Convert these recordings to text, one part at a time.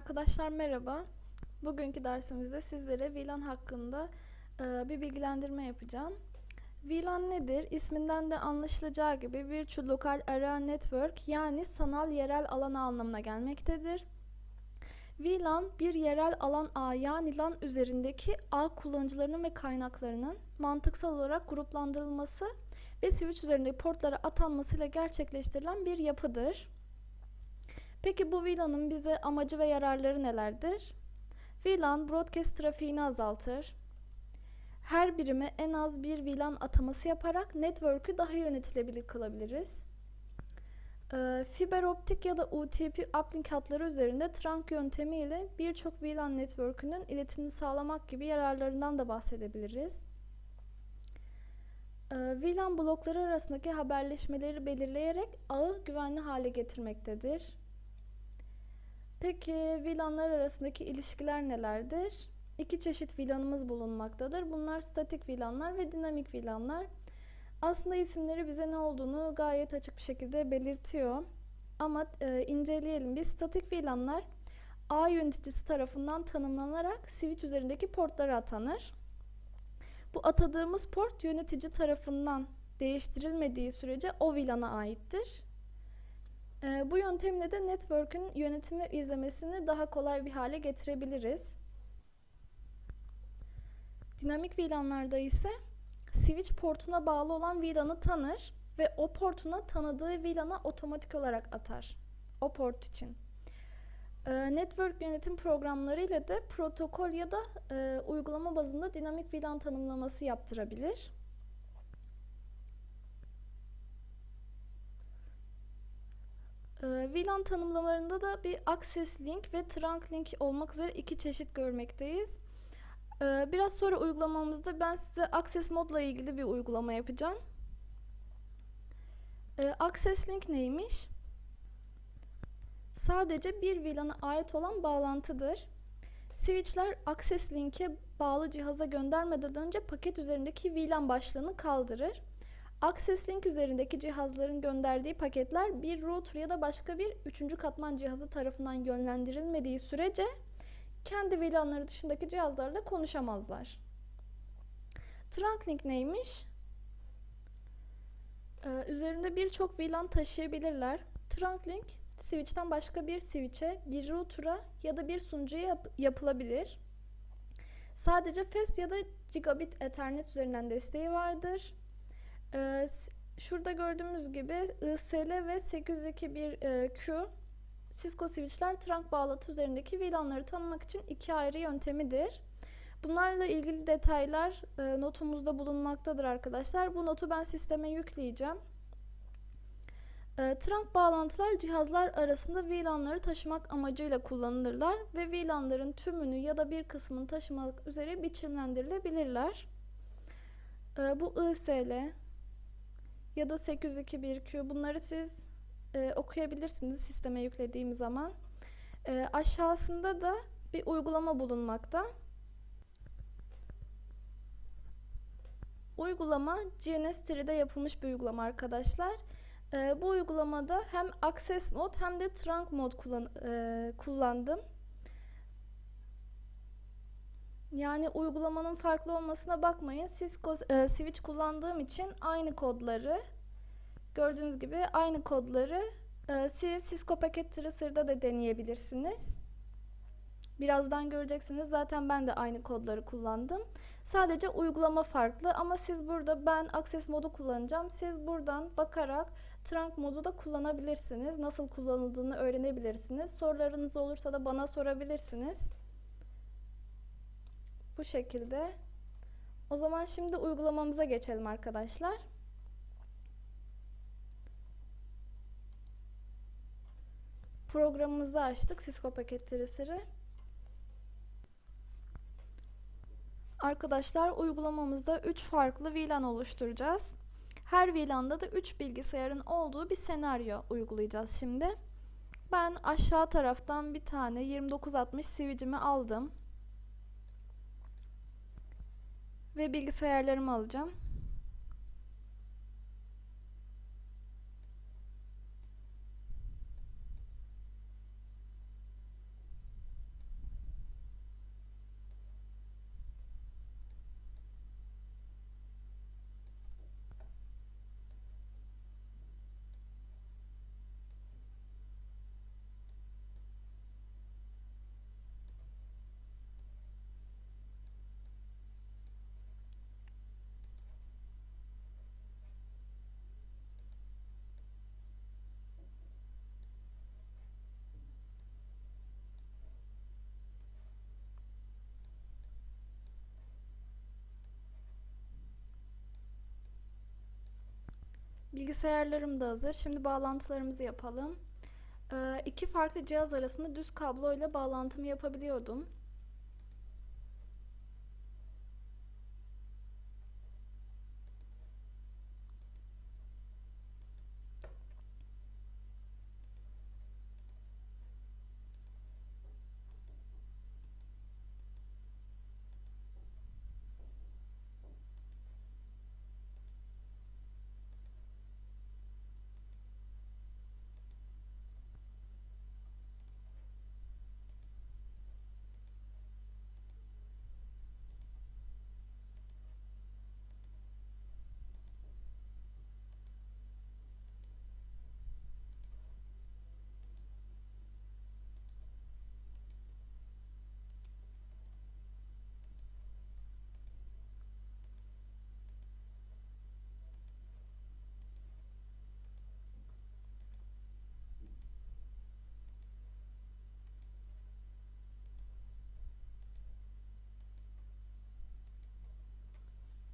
Arkadaşlar merhaba. Bugünkü dersimizde sizlere VLAN hakkında e, bir bilgilendirme yapacağım. VLAN nedir? İsminden de anlaşılacağı gibi Virtual Local Area Network yani sanal yerel alan anlamına gelmektedir. VLAN bir yerel alan ağ yani LAN üzerindeki ağ kullanıcılarının ve kaynaklarının mantıksal olarak gruplandırılması ve switch üzerindeki portlara atanmasıyla gerçekleştirilen bir yapıdır. Peki bu VLAN'ın bize amacı ve yararları nelerdir? VLAN broadcast trafiğini azaltır. Her birime en az bir VLAN ataması yaparak network'ü daha yönetilebilir kılabiliriz. Ee, fiber optik ya da UTP uplink hatları üzerinde trunk yöntemi ile birçok VLAN network'ünün iletimini sağlamak gibi yararlarından da bahsedebiliriz. Ee, VLAN blokları arasındaki haberleşmeleri belirleyerek ağı güvenli hale getirmektedir. Peki VLAN'lar arasındaki ilişkiler nelerdir? İki çeşit VLAN'ımız bulunmaktadır. Bunlar statik VLAN'lar ve dinamik VLAN'lar. Aslında isimleri bize ne olduğunu gayet açık bir şekilde belirtiyor. Ama e, inceleyelim. Bir statik VLAN'lar ağ yöneticisi tarafından tanımlanarak switch üzerindeki portlara atanır. Bu atadığımız port yönetici tarafından değiştirilmediği sürece o VLAN'a aittir. E, bu yöntemle de network'ün yönetimi izlemesini daha kolay bir hale getirebiliriz. Dinamik VLAN'larda ise switch portuna bağlı olan VLAN'ı tanır ve o portuna tanıdığı VLAN'a otomatik olarak atar. O port için. E, network yönetim programları ile de protokol ya da e, uygulama bazında dinamik VLAN tanımlaması yaptırabilir. VLAN tanımlamalarında da bir access link ve trunk link olmak üzere iki çeşit görmekteyiz. E, biraz sonra uygulamamızda ben size access modla ilgili bir uygulama yapacağım. E, access link neymiş? Sadece bir VLAN'a ait olan bağlantıdır. Switch'ler access link'e bağlı cihaza göndermeden önce paket üzerindeki VLAN başlığını kaldırır. Access link üzerindeki cihazların gönderdiği paketler bir router ya da başka bir üçüncü katman cihazı tarafından yönlendirilmediği sürece kendi VLAN'ları dışındaki cihazlarla konuşamazlar. Trunk link neymiş? Ee, üzerinde birçok VLAN taşıyabilirler. Trunk link switch'ten başka bir switch'e, bir router'a ya da bir sunucuya yap yapılabilir. Sadece fast ya da gigabit ethernet üzerinden desteği vardır. Ee, şurada gördüğümüz gibi ISL ve 802.1Q Cisco switchler trunk bağlantı üzerindeki VLAN'ları tanımak için iki ayrı yöntemidir. Bunlarla ilgili detaylar e, notumuzda bulunmaktadır arkadaşlar. Bu notu ben sisteme yükleyeceğim. E, trunk bağlantılar cihazlar arasında VLAN'ları taşımak amacıyla kullanılırlar ve VLAN'ların tümünü ya da bir kısmını taşımak üzere biçimlendirilebilirler. E, bu ISL ya da 802.1Q bunları siz e, okuyabilirsiniz sisteme yüklediğim zaman. E, aşağısında da bir uygulama bulunmakta. Uygulama GNS3'de yapılmış bir uygulama arkadaşlar. E, bu uygulamada hem Access Mod hem de Trunk Mod kullan, e, kullandım. Yani uygulamanın farklı olmasına bakmayın. Cisco e, Switch kullandığım için aynı kodları gördüğünüz gibi aynı kodları e, siz Cisco Packet Tracer'da da deneyebilirsiniz. Birazdan göreceksiniz. Zaten ben de aynı kodları kullandım. Sadece uygulama farklı ama siz burada ben Access modu kullanacağım. Siz buradan bakarak Trunk modu da kullanabilirsiniz. Nasıl kullanıldığını öğrenebilirsiniz. Sorularınız olursa da bana sorabilirsiniz. Bu şekilde. O zaman şimdi uygulamamıza geçelim arkadaşlar. Programımızı açtık. Cisco Paket Tracer'ı. Arkadaşlar uygulamamızda 3 farklı VLAN oluşturacağız. Her VLAN'da da 3 bilgisayarın olduğu bir senaryo uygulayacağız şimdi. Ben aşağı taraftan bir tane 2960 switch'imi aldım. Ve bilgisayarlarımı alacağım. Bilgisayarlarım da hazır. Şimdi bağlantılarımızı yapalım. Ee, iki farklı cihaz arasında düz kabloyla bağlantımı yapabiliyordum.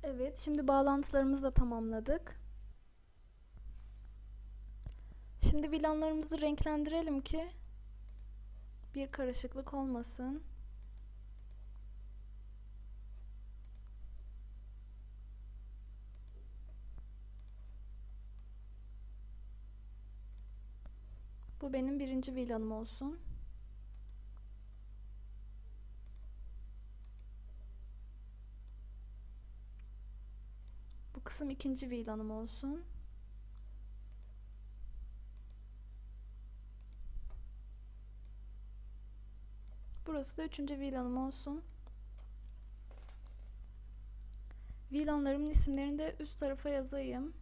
Evet, şimdi bağlantılarımızı da tamamladık. Şimdi VLAN'larımızı renklendirelim ki bir karışıklık olmasın. Bu benim birinci VLAN'ım olsun. Kısım ikinci VLAN'ım olsun. Burası da üçüncü VLAN'ım olsun. VLAN'larımın isimlerini de üst tarafa yazayım.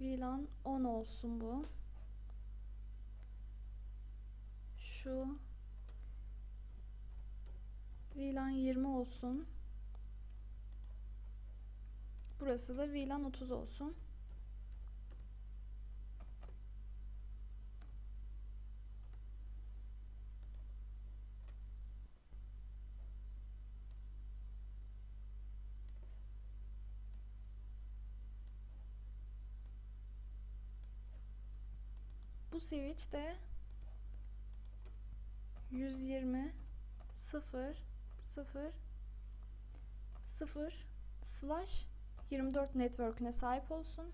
VLAN 10 olsun bu. Şu VLAN 20 olsun. Burası da VLAN 30 olsun. Bu switch de 120 0 0 0 slash 24 network'üne sahip olsun.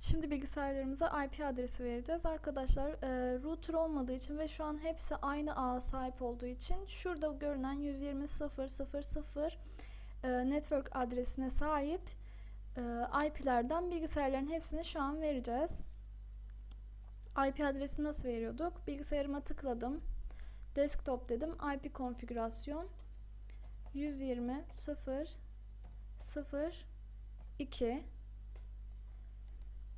Şimdi bilgisayarlarımıza IP adresi vereceğiz. Arkadaşlar e, router olmadığı için ve şu an hepsi aynı ağa sahip olduğu için şurada görünen 120.0.0.0 e, network adresine sahip e, IP'lerden bilgisayarların hepsini şu an vereceğiz. IP adresi nasıl veriyorduk? Bilgisayarıma tıkladım. Desktop dedim. IP konfigürasyon 120 0 0 2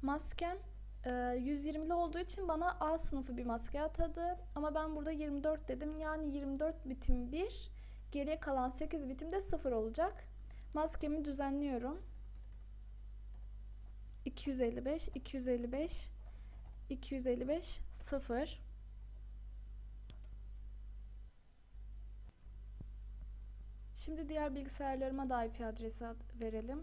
Maskem e, 120'li olduğu için bana A sınıfı bir maske atadı. Ama ben burada 24 dedim. Yani 24 bitim 1. Geriye kalan 8 bitim de 0 olacak. Maskemi düzenliyorum. 255 255 255 0 Şimdi diğer bilgisayarlarıma da IP adresi verelim.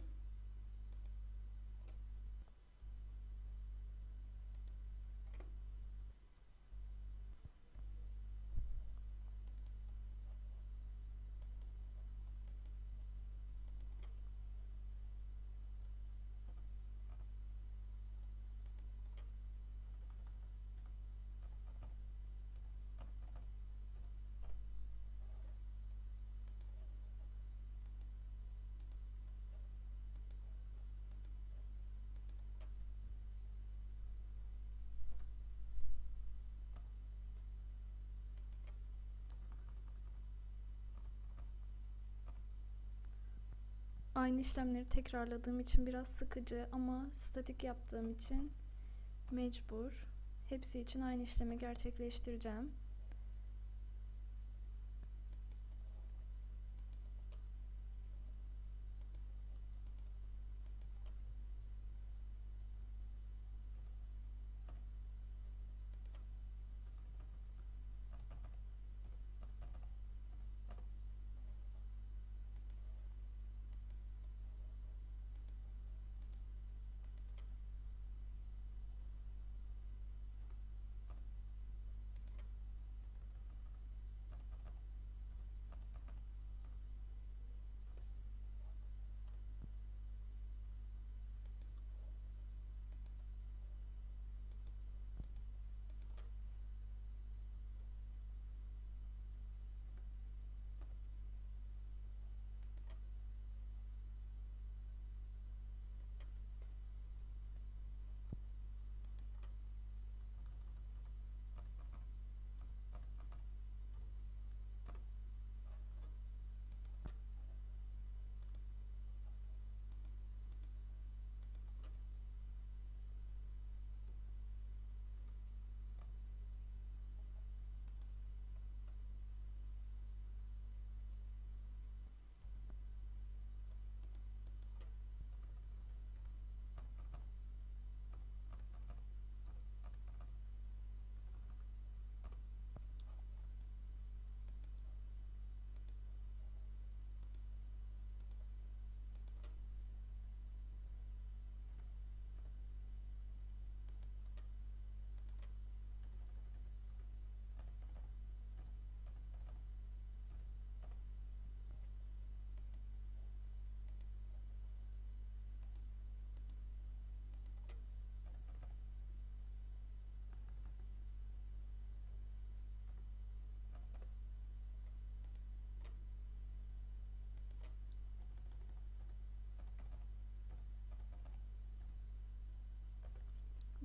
Aynı işlemleri tekrarladığım için biraz sıkıcı ama statik yaptığım için mecbur. Hepsi için aynı işlemi gerçekleştireceğim.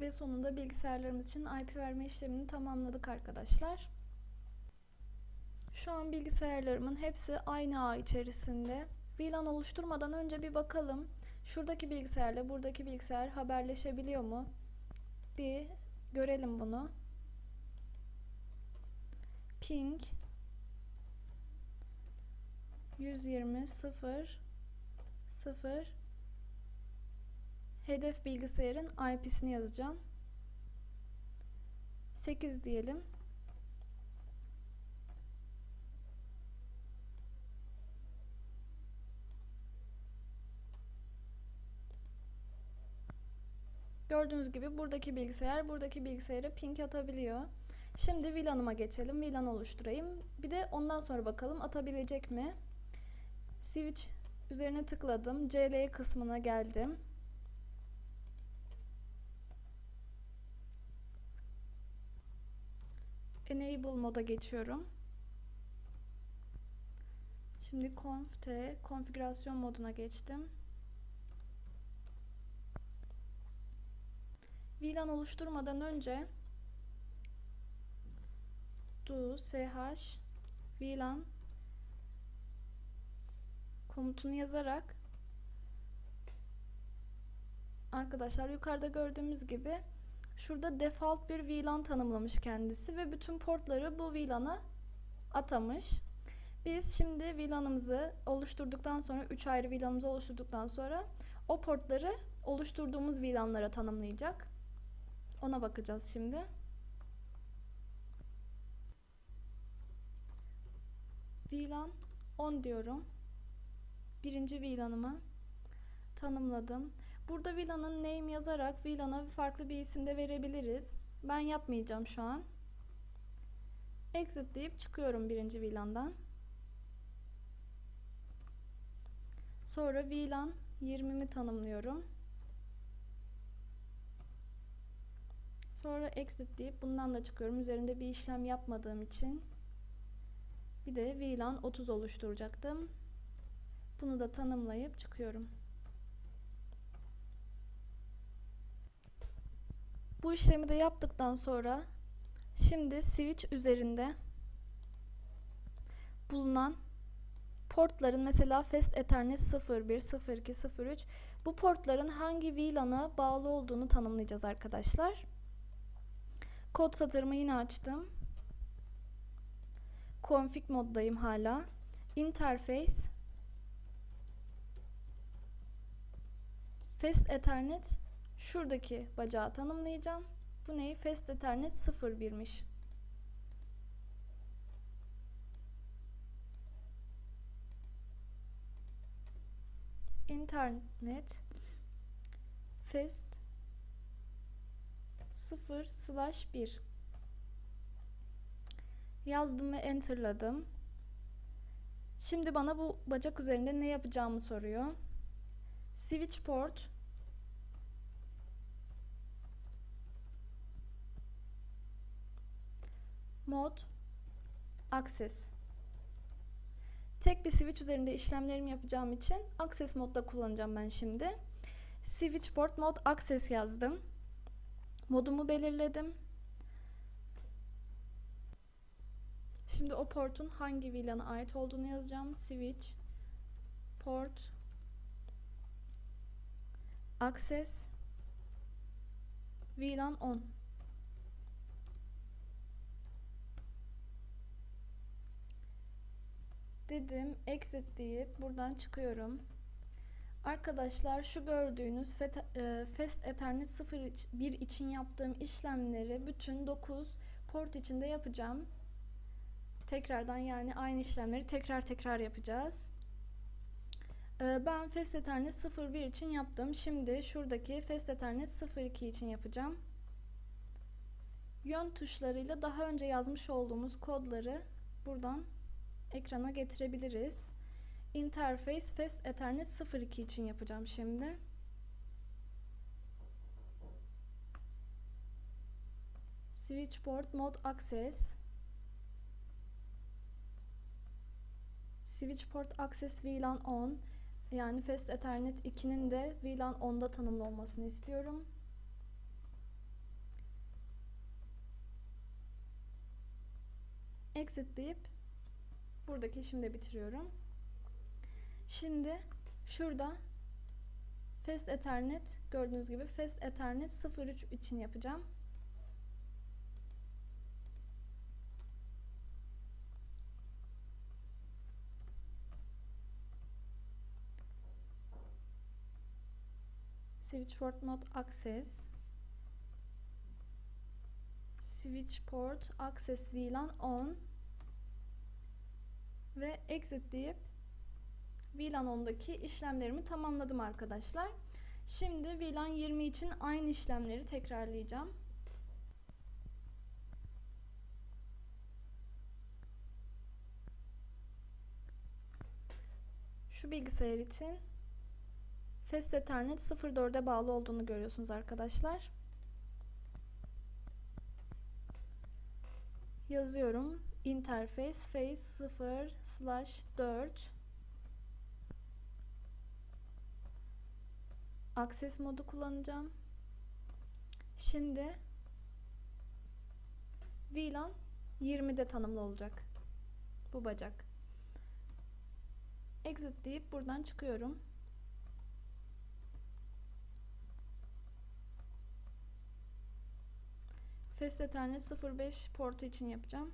Ve sonunda bilgisayarlarımız için IP verme işlemini tamamladık arkadaşlar. Şu an bilgisayarlarımın hepsi aynı ağ içerisinde. VLAN oluşturmadan önce bir bakalım. Şuradaki bilgisayarla buradaki bilgisayar haberleşebiliyor mu? Bir görelim bunu. Ping 120 0 0 Hedef bilgisayarın IP'sini yazacağım. 8 diyelim. Gördüğünüz gibi buradaki bilgisayar buradaki bilgisayara ping atabiliyor. Şimdi VLAN'ıma geçelim. VLAN oluşturayım. Bir de ondan sonra bakalım atabilecek mi? Switch üzerine tıkladım. CL kısmına geldim. Enable moda geçiyorum. Şimdi conf t konfigürasyon moduna geçtim. VLAN oluşturmadan önce do ch VLAN komutunu yazarak arkadaşlar yukarıda gördüğümüz gibi şurada default bir VLAN tanımlamış kendisi ve bütün portları bu VLAN'a atamış. Biz şimdi VLAN'ımızı oluşturduktan sonra 3 ayrı VLAN'ımızı oluşturduktan sonra o portları oluşturduğumuz VLAN'lara tanımlayacak. Ona bakacağız şimdi. VLAN 10 diyorum. Birinci VLAN'ımı tanımladım. Burada VLAN'ın name yazarak VLAN'a farklı bir isim de verebiliriz. Ben yapmayacağım şu an. Exit deyip çıkıyorum birinci VLAN'dan. Sonra VLAN 20'mi tanımlıyorum. Sonra exit deyip bundan da çıkıyorum. Üzerinde bir işlem yapmadığım için. Bir de VLAN 30 oluşturacaktım. Bunu da tanımlayıp çıkıyorum. Bu işlemi de yaptıktan sonra şimdi switch üzerinde bulunan portların mesela Fast Ethernet 01, 02, 03 bu portların hangi VLAN'a bağlı olduğunu tanımlayacağız arkadaşlar. Kod satırımı yine açtım. Config moddayım hala. Interface Fast Ethernet şuradaki bacağı tanımlayacağım. Bu neyi? Fast Ethernet 01'miş. internet fast 0 slash 1 yazdım ve enterladım. Şimdi bana bu bacak üzerinde ne yapacağımı soruyor. Switch port mod access Tek bir switch üzerinde işlemlerimi yapacağım için access modda kullanacağım ben şimdi. Switch port mod access yazdım. Modumu belirledim. Şimdi o portun hangi VLAN'a ait olduğunu yazacağım. Switch port access VLAN 10 dedim exit deyip buradan çıkıyorum. Arkadaşlar şu gördüğünüz Fast Ethernet 01 için yaptığım işlemleri bütün 9 port içinde yapacağım. Tekrardan yani aynı işlemleri tekrar tekrar yapacağız. E, ben Fast Ethernet 01 için yaptım. Şimdi şuradaki Fast Ethernet 02 için yapacağım. Yön tuşlarıyla daha önce yazmış olduğumuz kodları buradan ekrana getirebiliriz. Interface Fast Ethernet 02 için yapacağım şimdi. Switchboard Mode Access Switchport Access VLAN 10 yani Fast Ethernet 2'nin de VLAN 10'da tanımlı olmasını istiyorum. Exit deyip buradaki işimi bitiriyorum. Şimdi şurada Fast Ethernet gördüğünüz gibi Fast Ethernet 03 için yapacağım. Switch port access switch port access VLAN on ve exit deyip VLAN 10'daki işlemlerimi tamamladım arkadaşlar. Şimdi VLAN 20 için aynı işlemleri tekrarlayacağım. Şu bilgisayar için Fast Ethernet 04'e bağlı olduğunu görüyorsunuz arkadaşlar. Yazıyorum. Interface face 0 slash 4 Access modu kullanacağım. Şimdi VLAN 20'de tanımlı olacak. Bu bacak. Exit deyip buradan çıkıyorum. Fast Ethernet 05 portu için yapacağım.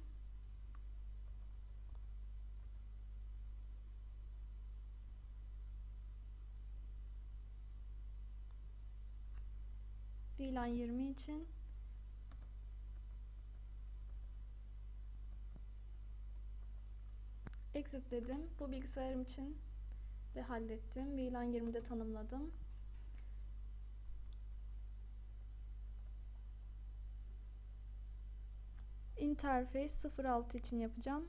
VLAN 20 için Exit dedim. Bu bilgisayarım için de hallettim. VLAN 20'de tanımladım. Interface 06 için yapacağım.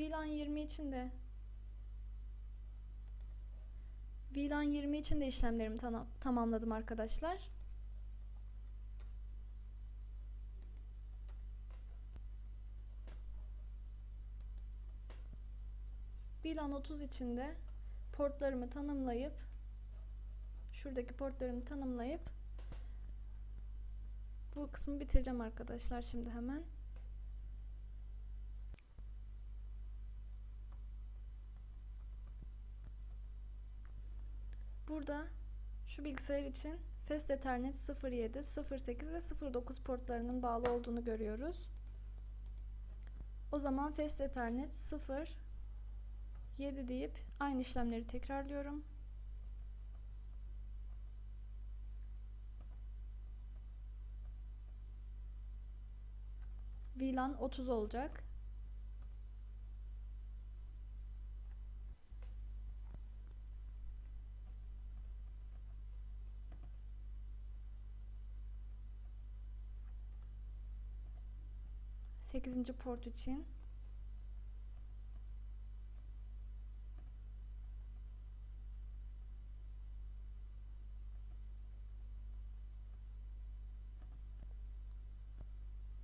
VLAN 20 için de VLAN 20 için de işlemlerimi tamamladım arkadaşlar. VLAN 30 için de portlarımı tanımlayıp şuradaki portlarımı tanımlayıp bu kısmı bitireceğim arkadaşlar şimdi hemen. Burada şu bilgisayar için Fast Ethernet 07, 08 ve 09 portlarının bağlı olduğunu görüyoruz. O zaman Fast Ethernet 0 7 deyip aynı işlemleri tekrarlıyorum. VLAN 30 olacak. Sekizinci port için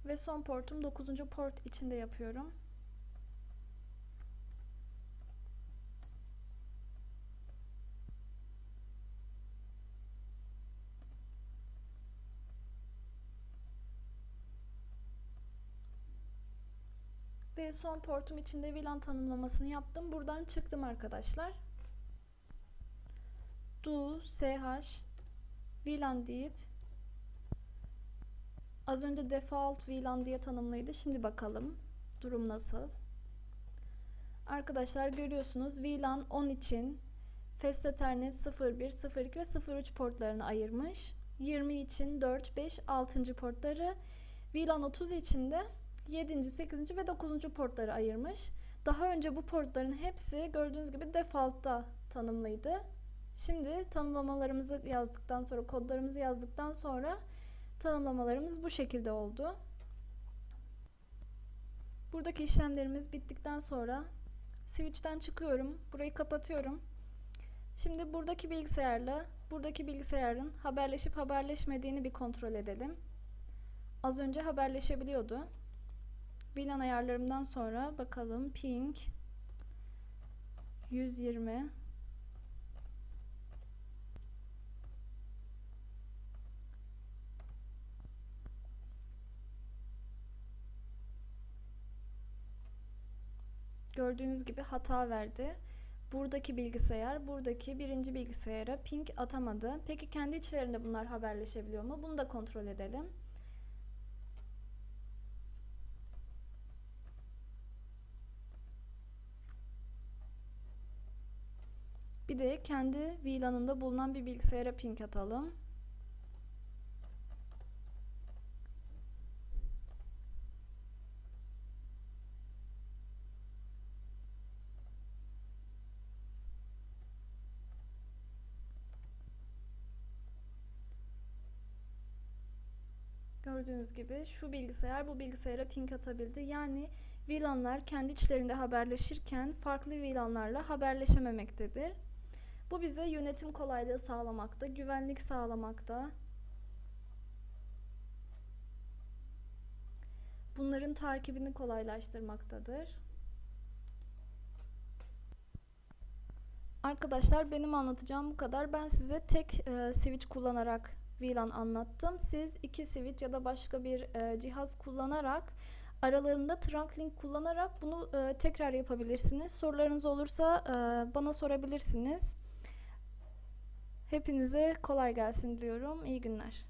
Ve son portum 9. port içinde yapıyorum. Son portum içinde VLAN tanımlamasını yaptım. Buradan çıktım arkadaşlar. Do sh VLAN deyip Az önce default VLAN diye tanımlıydı. Şimdi bakalım durum nasıl. Arkadaşlar görüyorsunuz VLAN 10 için Fast Ethernet 01, 02 ve 03 portlarını ayırmış. 20 için 4, 5, 6. portları. VLAN 30 için de 7. 8. ve 9. portları ayırmış. Daha önce bu portların hepsi gördüğünüz gibi default'ta tanımlıydı. Şimdi tanımlamalarımızı yazdıktan sonra, kodlarımızı yazdıktan sonra tanımlamalarımız bu şekilde oldu. Buradaki işlemlerimiz bittikten sonra switch'ten çıkıyorum. Burayı kapatıyorum. Şimdi buradaki bilgisayarla buradaki bilgisayarın haberleşip haberleşmediğini bir kontrol edelim. Az önce haberleşebiliyordu. VLAN ayarlarımdan sonra bakalım ping 120 Gördüğünüz gibi hata verdi. Buradaki bilgisayar, buradaki birinci bilgisayara ping atamadı. Peki kendi içlerinde bunlar haberleşebiliyor mu? Bunu da kontrol edelim. Bir de kendi VLAN'ında bulunan bir bilgisayara ping atalım. Gördüğünüz gibi şu bilgisayar bu bilgisayara ping atabildi. Yani VLAN'lar kendi içlerinde haberleşirken farklı VLAN'larla haberleşememektedir. Bu bize yönetim kolaylığı sağlamakta, güvenlik sağlamakta. Bunların takibini kolaylaştırmaktadır. Arkadaşlar benim anlatacağım bu kadar. Ben size tek e, switch kullanarak VLAN anlattım. Siz iki switch ya da başka bir e, cihaz kullanarak aralarında trunk kullanarak bunu e, tekrar yapabilirsiniz. Sorularınız olursa e, bana sorabilirsiniz. Hepinize kolay gelsin diyorum. İyi günler.